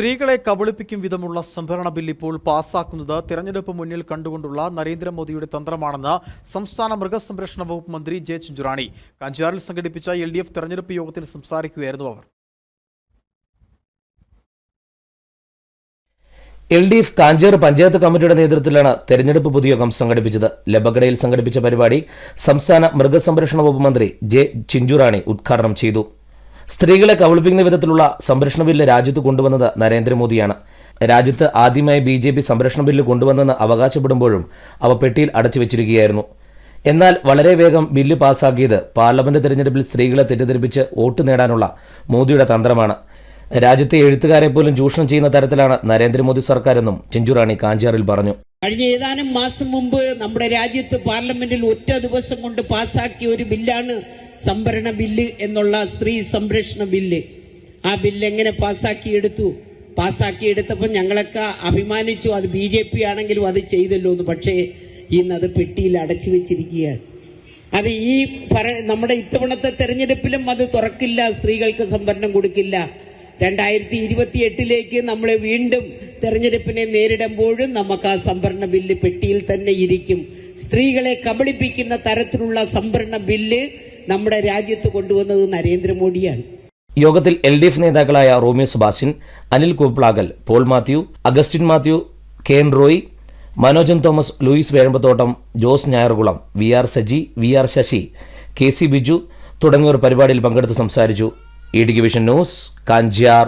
സ്ത്രീകളെ കബളിപ്പിക്കും വിധമുള്ള സംഭരണ ബിൽ ഇപ്പോൾ പാസാക്കുന്നത് തിരഞ്ഞെടുപ്പ് മുന്നിൽ കണ്ടുകൊണ്ടുള്ള നരേന്ദ്രമോദിയുടെ തന്ത്രമാണെന്ന് സംസ്ഥാന മൃഗസംരക്ഷണ വകുപ്പ് മന്ത്രി ജെ ചിഞ്ചുറാണി. കഞ്ചാറിൽ സംഘടിപ്പിച്ച എൽ ഡി എഫ് തെരഞ്ഞെടുപ്പ് യോഗത്തിൽ സംസാരിക്കുകയായിരുന്നു അവർ. L D F Kanchiyar panchayat കമ്മിറ്റിയുടെ നേതൃത്വത്തിലാണ് തെരഞ്ഞെടുപ്പ് പൊതുയോഗം സംഘടിപ്പിച്ചത്. ലബഗഡയിൽ സംഘടിപ്പിച്ച പരിപാടി സംസ്ഥാന മൃഗസംരക്ഷണ വകുപ്പ് മന്ത്രി ജെ ചിഞ്ചുറാണി ഉദ്ഘാടനം ചെയ്തു. സ്ത്രീകളെ കബളിപ്പിക്കുന്ന വിധത്തിലുള്ള സംരക്ഷണ ബില്ല് രാജ്യത്ത് കൊണ്ടുവന്നത് നരേന്ദ്രമോദിയാണ്. രാജ്യത്ത് ആദ്യമായി ബി ജെ പി സംരക്ഷണ ബില്ല് കൊണ്ടുവന്നെന്ന് അവകാശപ്പെടുമ്പോഴും അവ പെട്ടിയിൽ അടച്ചു വെച്ചിരിക്കുകയായിരുന്നു. എന്നാൽ വളരെ വേഗം ബില്ല് പാസ്സാക്കിയത് പാർലമെന്റ് തെരഞ്ഞെടുപ്പിൽ സ്ത്രീകളെ തെറ്റിദ്ധരിപ്പിച്ച് വോട്ട് നേടാനുള്ള മോദിയുടെ തന്ത്രമാണ്. രാജ്യത്തെ എഴുത്തുകാരെ പോലും ചൂഷണം ചെയ്യുന്ന തരത്തിലാണ് നരേന്ദ്രമോദി സർക്കാരെന്നും ചിഞ്ചുറാണി കാഞ്ചാറിൽ പറഞ്ഞു. കഴിഞ്ഞ ഏതാനും മാസം മുമ്പ് നമ്മുടെ രാജ്യത്ത് പാർലമെന്റിൽ ഒറ്റ ദിവസം കൊണ്ട് പാസാക്കിയ ഒരു ബില്ലാണ് സംവരണ ബില്ല് എന്നുള്ള സ്ത്രീ സംരക്ഷണ ബില്ല്. ആ ബില്ല് എങ്ങനെ പാസ്സാക്കിയെടുത്തു പാസ്സാക്കിയെടുത്തപ്പോൾ ഞങ്ങളൊക്കെ അഭിമാനിച്ചു. അത് ബി ജെ പി ആണെങ്കിലും അത് ചെയ്തല്ലോ എന്ന്. പക്ഷേ ഇന്ന് അത് പെട്ടിയിൽ അടച്ചു വെച്ചിരിക്കുകയാണ്. അത് ഈ പറ നമ്മുടെ ഇത്തവണത്തെ തെരഞ്ഞെടുപ്പിലും അത് തുറക്കില്ല. സ്ത്രീകൾക്ക് സംവരണം കൊടുക്കില്ല. രണ്ടായിരത്തി ഇരുപത്തി എട്ടിലേക്ക് നമ്മൾ വീണ്ടും തെരഞ്ഞെടുപ്പിനെ നേരിടുമ്പോഴും നമുക്ക് ആ സംവരണ ബില്ല് പെട്ടിയിൽ തന്നെ ഇരിക്കും. സ്ത്രീകളെ കബളിപ്പിക്കുന്ന തരത്തിലുള്ള സംവരണ ബില്ല് നമ്മുടെ രാജ്യത്ത് കൊണ്ടുവന്നത് നരേന്ദ്രമോദിയാണ്. യോഗത്തിൽ എൽ ഡി എഫ് നേതാക്കളായ Romeo Subasin Anil Kuplagal Paul Mathew Augustine Mathew Ken Roy Manojan Thomas Louis Vezhambathottam Jose Njayarkulam V R Saji V R Sasi K C Biju തുടങ്ങിയവർ പരിപാടിയിൽ പങ്കെടുത്ത് സംസാരിച്ചു. E division news Kanchiyar.